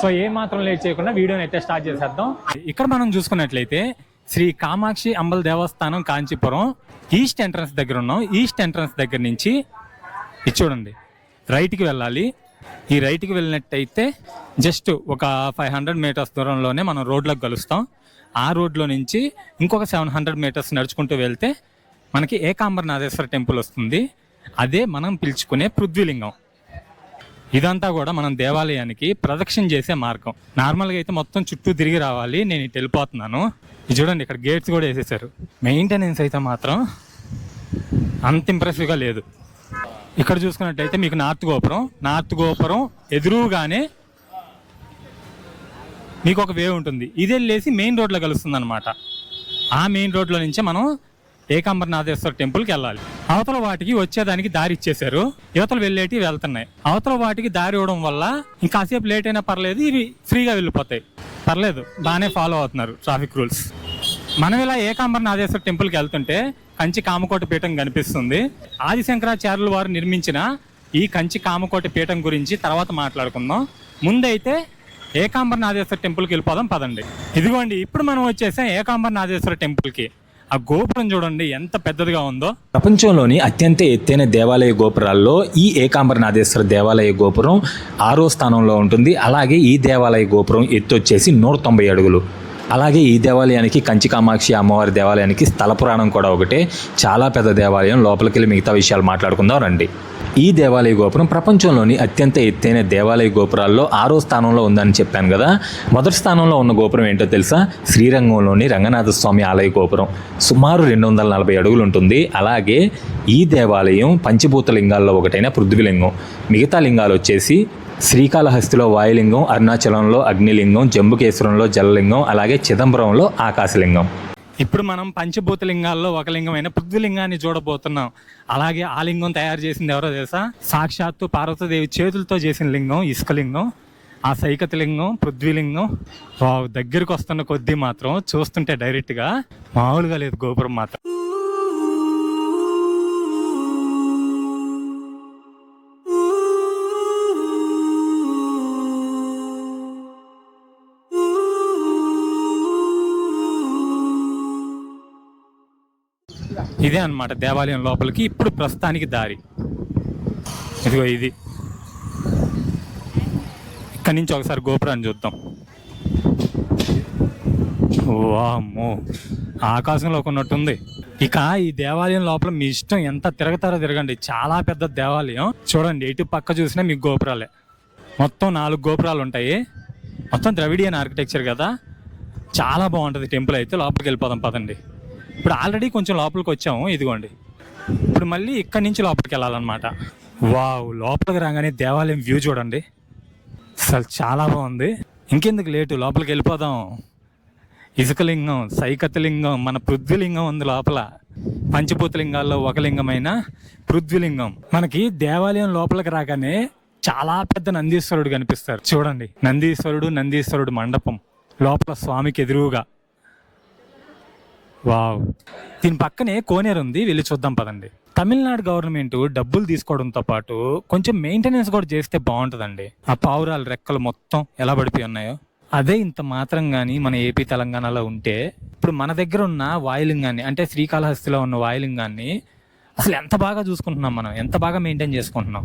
So ఏ మాత్రం late చేయకుండా వీడియోని అయితే స్టార్ట్ చేసేద్దాం. ఇక్కడ మనం చూసుకున్నట్లయితే శ్రీ కామాక్షి అంబల్ దేవస్థానం కాంచీపురం ఈస్ట్ ఎంట్రన్స్ దగ్గర ఉన్నాం. ఈస్ట్ ఎంట్రన్స్ దగ్గర నుంచి ఇది చూడండి రైట్కి వెళ్ళాలి. ఈ రైట్కి వెళ్ళినట్టయితే జస్ట్ ఒక ఫైవ్ హండ్రెడ్ మీటర్స్ దూరంలోనే మనం రోడ్లోకి కలుస్తాం. ఆ రోడ్లో నుంచి ఇంకొక సెవెన్ హండ్రెడ్ మీటర్స్ నడుచుకుంటూ వెళ్తే మనకి ఏకాంబరనాథేశ్వర టెంపుల్ వస్తుంది. అదే మనం పిలుచుకునే పృథ్వీలింగం. ఇదంతా కూడా మనం దేవాలయానికి ప్రదక్షిణ చేసే మార్గం. నార్మల్గా అయితే మొత్తం చుట్టూ తిరిగి రావాలి. నేను ఇటు వెళ్ళిపోతున్నాను. ఇది చూడండి ఇక్కడ గేట్స్ కూడా వేసేసారు మెయింటెనెన్స్ అయితే మాత్రం అంత ఇంప్రెసివ్గా లేదు. ఇక్కడ చూసుకున్నట్టయితే మీకు నార్త్ గోపురం. నార్త్ గోపురం ఎదురుగానే మీకు ఒక వే ఉంటుంది. ఇది వెళ్ళేసి మెయిన్ రోడ్లో కలుస్తుంది అనమాట ఆ మెయిన్ రోడ్లో నుంచే మనం ఏకాంబరనాథేశ్వర టెంపుల్కి వెళ్ళాలి. అవతల వాటికి వచ్చేదానికి దారి ఇచ్చేశారు. యువతలు వెళ్ళేటి వెళ్తున్నాయి. అవతల వాటికి దారి ఇవ్వడం వల్ల ఇంకాసేపు లేట్ అయినా పర్లేదు ఇవి ఫ్రీగా వెళ్ళిపోతాయి. పర్లేదు బాగానే ఫాలో అవుతున్నారు ట్రాఫిక్ రూల్స్. మనం ఇలా ఏకాంబరనాథేశ్వర టెంపుల్కి వెళ్తుంటే కంచి కామకోట పీఠం కనిపిస్తుంది. ఆదిశంకరాచార్యులు వారు నిర్మించిన ఈ కంచి కామకోట పీఠం గురించి తర్వాత మాట్లాడుకుందాం. ముందైతే ఏకాంబరనాథేశ్వర టెంపుల్కి వెళ్ళిపోదాం పదండి. ఇదిగోండి ఇప్పుడు మనం వచ్చేసాం ఏకాంబరనాథేశ్వర టెంపుల్కి. ఆ గోపురం చూడండి ఎంత పెద్దదిగా ఉందో. ప్రపంచంలోని అత్యంత ఎత్తైన దేవాలయ గోపురాల్లో ఈ ఏకాంబరనాథేశ్వర దేవాలయ గోపురం ఆరో స్థానంలో ఉంటుంది. అలాగే ఈ దేవాలయ గోపురం ఎత్తు వచ్చేసి నూట తొంభై అడుగులు. అలాగే ఈ దేవాలయానికి కంచి కామాక్షి అమ్మవారి దేవాలయానికి స్థల పురాణం కూడా ఒకటే. చాలా పెద్ద దేవాలయం. లోపలికి వెళ్ళి మిగతా విషయాలు మాట్లాడుకుందాం. రండి. ఈ దేవాలయ గోపురం ప్రపంచంలోని అత్యంత ఎత్తైన దేవాలయ గోపురాల్లో ఆరో స్థానంలో ఉందని చెప్పాను కదా. మొదటి స్థానంలో ఉన్న గోపురం ఏంటో తెలుసా? శ్రీరంగంలోని రంగనాథ స్వామి ఆలయ గోపురం. సుమారు రెండు వందల నలభై అడుగులు ఉంటుంది. అలాగే ఈ దేవాలయం పంచభూత లింగాల్లో ఒకటైన పృథ్వీలింగం. మిగతా లింగాలు వచ్చేసి శ్రీకాళహస్తిలో వాయులింగం అరుణాచలంలో అగ్నిలింగం జంబుకేశ్వరంలో జలలింగం అలాగే చిదంబరంలో ఆకాశలింగం. ఇప్పుడు మనం పంచభూత లింగాల్లో ఒక లింగమైన పృథ్వీలింగాన్ని చూడబోతున్నాం. అలాగే ఆ లింగం తయారు చేసింది ఎవరో తెలుసా? సాక్షాత్తు పార్వతీదేవి చేతులతో చేసిన లింగం ఇసుక లింగం ఆ సైకత లింగం పృథ్వీలింగం. వావ్ దగ్గరికి వస్తున్న కొద్దీ మాత్రం చూస్తుంటే డైరెక్ట్గా మామూలుగా లేదు గోపురం మాత్రం. ఇదే అన్నమాట దేవాలయం లోపలికి. ఇప్పుడు ప్రస్తుతానికి దారి. ఇదిగో ఇది. ఇక్కడి నుంచి ఒకసారి గోపురాన్ని చూద్దాం. వామ్మో ఆకాశంలో ఉన్నట్టుంది ఇక ఈ దేవాలయం లోపల మీ ఇష్టం ఎంత తిరగతారో తిరగండి. చాలా పెద్ద దేవాలయం. చూడండి ఎటు పక్క చూసినా మీకు గోపురాలే. మొత్తం నాలుగు గోపురాలు ఉంటాయి. మొత్తం ద్రవిడియన్ ఆర్కిటెక్చర్ కదా. చాలా బాగుంటుంది టెంపుల్ అయితే. లోపలికి వెళ్ళిపోదాం పదండి. ఇప్పుడు ఆల్రెడీ కొంచెం లోపలికి వచ్చాము ఇదిగోండి. ఇప్పుడు మళ్ళీ ఇక్కడి నుంచి లోపలికి వెళ్ళాలన్నమాట. వావ్ లోపలికి రాగానే దేవాలయం వ్యూ చూడండి. అసలు చాలా బాగుంది. ఇంకెందుకు లేటు లోపలికి వెళ్ళిపోదాం. ఇసుకలింగం సైకతలింగం మన పృథ్వీలింగం ఉంది లోపల. పంచభూతలింగాల్లో ఒక లింగమైన పృథ్వీలింగం. మనకి దేవాలయం లోపలికి రాగానే చాలా పెద్ద నందీశ్వరుడు కనిపిస్తారు. చూడండి నందీశ్వరుడు నందీశ్వరుడు మండపం. లోపల స్వామికి ఎదురుగా. వావ్. దీని పక్కనే కోనేరు ఉంది వెళ్ళి చూద్దాం పదండి. తమిళనాడు గవర్నమెంట్ డబ్బులు తీసుకోవడంతో పాటు కొంచెం మెయింటెనెన్స్ కూడా చేస్తే బాగుంటుందండి. ఆ పావురాలు రెక్కలు మొత్తం ఎలా పడిపోయి ఉన్నాయో. అదే ఇంత మాత్రం కానీ మన ఏపీ తెలంగాణలో ఉంటే ఇప్పుడు మన దగ్గర ఉన్న వాయులింగాన్ని అంటే శ్రీకాళహస్తిలో ఉన్న వాయులింగాన్ని అసలు ఎంత బాగా చూసుకుంటున్నాం మనం? ఎంత బాగా మెయింటైన్ చేసుకుంటున్నాం?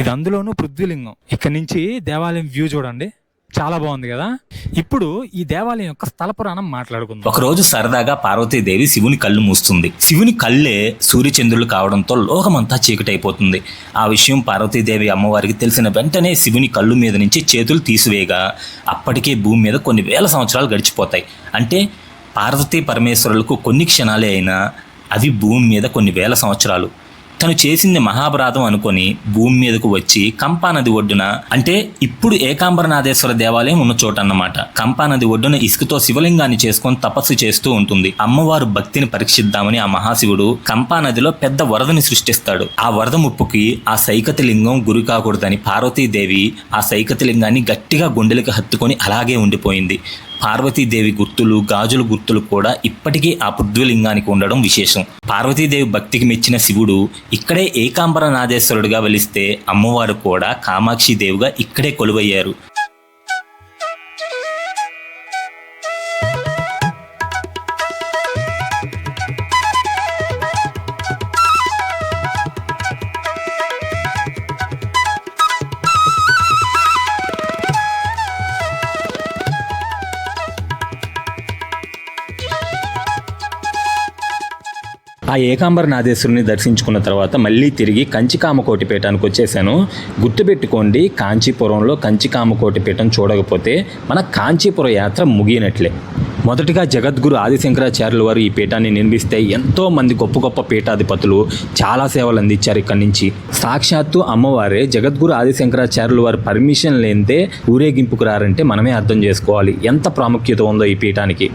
ఇది అందులోనూ పృథ్వీలింగం. ఇక్కడ నుంచి దేవాలయం వ్యూ చూడండి. చాలా బాగుంది కదా? ఇప్పుడు ఈ దేవాలయం యొక్క స్థల పురాణం మాట్లాడుకుందాం. ఒకరోజు సరదాగా పార్వతీదేవి శివుని కళ్ళు మూస్తుంది. శివుని కళ్ళే సూర్యచంద్రులు కావడంతో లోకమంతా చీకటైపోతుంది. ఆ విషయం పార్వతీదేవి అమ్మవారికి తెలిసిన వెంటనే శివుని కళ్ళు మీద నుంచి చేతులు తీసివేయగా అప్పటికే భూమి మీద కొన్ని వేల సంవత్సరాలు గడిచిపోతాయి. అంటే పార్వతీ పరమేశ్వరులకు కొన్ని క్షణాలే అయినా అవి భూమి మీద కొన్ని వేల సంవత్సరాలు. తను చేసింది మహాభారతం అనుకొని భూమి మీదకు వచ్చి కంపా నది ఒడ్డున అంటే ఇప్పుడు ఏకాంబరనాథేశ్వర దేవాలయం ఉన్న చోట అన్నమాట. కంపా నది ఒడ్డున ఇసుకతో శివలింగాన్ని చేసుకొని తపస్సు చేస్తూ ఉంటుంది. అమ్మవారు భక్తిని పరీక్షిద్దామని ఆ మహాశివుడు కంపా నదిలో పెద్ద వరదని సృష్టిస్తాడు. ఆ వరద ముప్పుకి ఆ సైకతి లింగం గురి కాకూడదని పార్వతీదేవి ఆ సైకతి లింగాన్ని గట్టిగా గుండెలకు హత్తుకొని అలాగే ఉండిపోయింది. పార్వతీదేవి గుర్తులు గాజుల గుర్తులు కూడా ఇప్పటికీ ఆ పృథ్వీలింగానికి ఉండడం విశేషం. పార్వతీదేవి భక్తికి మెచ్చిన శివుడు ఇక్కడే ఏకాంబర నాదేశ్వరుడుగా వెలిస్తే అమ్మవారు కూడా కామాక్షి దేవిగా ఇక్కడే కొలువయ్యారు. ఆ ఏకాంబరనాథేశ్వరుని దర్శించుకున్న తర్వాత మళ్ళీ తిరిగి కంచికామకోటి పీఠానికి వచ్చేసాను. గుర్తుపెట్టుకోండి కాంచీపురంలో కంచికామకోటి పీఠం చూడకపోతే మన కాంచీపురం యాత్ర ముగియనట్లే. మొదటిగా జగద్గురు ఆదిశంకరాచార్యుల వారు ఈ పీఠాన్ని నిర్మిస్తే ఎంతో మంది గొప్ప గొప్ప పీఠాధిపతులు చాలా సేవలు అందించారు ఇక్కడి నుంచి. సాక్షాత్తు అమ్మవారే జగద్గురు ఆదిశంకరాచార్యుల వారి పర్మిషన్ లేనిదే ఊరేగింపుకు రారంటే మనమే అర్థం చేసుకోవాలి. ఎంత ప్రాముఖ్యత ఉందో ఈ పీఠానికి.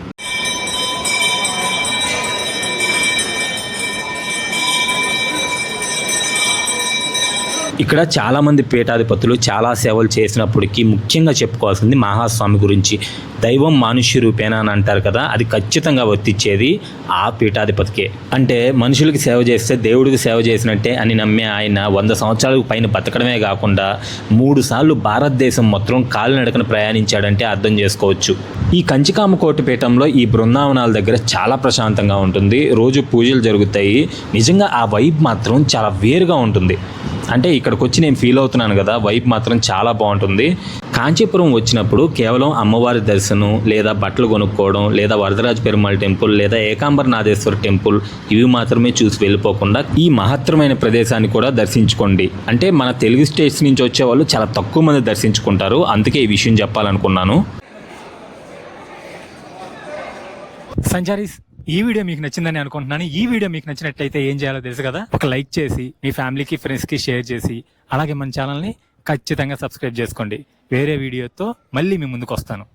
ఇక్కడ చాలామంది పీఠాధిపతులు చాలా సేవలు చేసినప్పటికీ ముఖ్యంగా చెప్పుకోవాల్సింది మహాస్వామి గురించి. దైవం మనుష్య రూపేణా అని అంటారు కదా అది ఖచ్చితంగా వర్తించేది ఆ పీఠాధిపతికే. అంటే మనుషులకి సేవ చేస్తే దేవుడికి సేవ చేసినట్టే అని నమ్మే ఆయన వంద సంవత్సరాలకు పైన బతకడమే కాకుండా మూడు సార్లు భారతదేశం మొత్తం కాలినడకన ప్రయాణించాడంటే అర్థం చేసుకోవచ్చు. ఈ కంచికామకోటి పీఠంలో ఈ బృందావనాల దగ్గర చాలా ప్రశాంతంగా ఉంటుంది. రోజు పూజలు జరుగుతాయి. నిజంగా ఆ వైబ్ మాత్రం చాలా వేరుగా ఉంటుంది. అంటే ఇక్కడికి వచ్చి నేను ఫీల్ అవుతున్నాను కదా వైబ్ మాత్రం చాలా బాగుంటుంది. కాంచీపురం వచ్చినప్పుడు కేవలం అమ్మవారి దర్శనం లేదా బట్టలు కొనుక్కోవడం లేదా వరదరాజ పెరుమాళ్ టెంపుల్ లేదా ఏకాంబరనాథేశ్వర టెంపుల్ ఇవి మాత్రమే చూసి వెళ్ళిపోకుండా ఈ మహత్తరమైన ప్రదేశాన్ని కూడా దర్శించుకోండి. అంటే మన తెలుగు స్టేట్స్ నుంచి వచ్చే వాళ్ళు చాలా తక్కువ మంది దర్శించుకుంటారు. అందుకే ఈ విషయం చెప్పాలనుకున్నాను. సంచారీస్ ఈ వీడియో మీకు నచ్చిందని అనుకుంటున్నాను. ఈ వీడియో మీకు నచ్చినట్లయితే ఏం చేయాలో తెలుసు కదా? ఒక లైక్ చేసి మీ ఫ్యామిలీకి ఫ్రెండ్స్కి షేర్ చేసి అలాగే మన ఛానల్ని ఖచ్చితంగా సబ్స్క్రైబ్ చేసుకోండి. వేరే వీడియోతో మళ్ళీ మీ ముందుకు వస్తాను.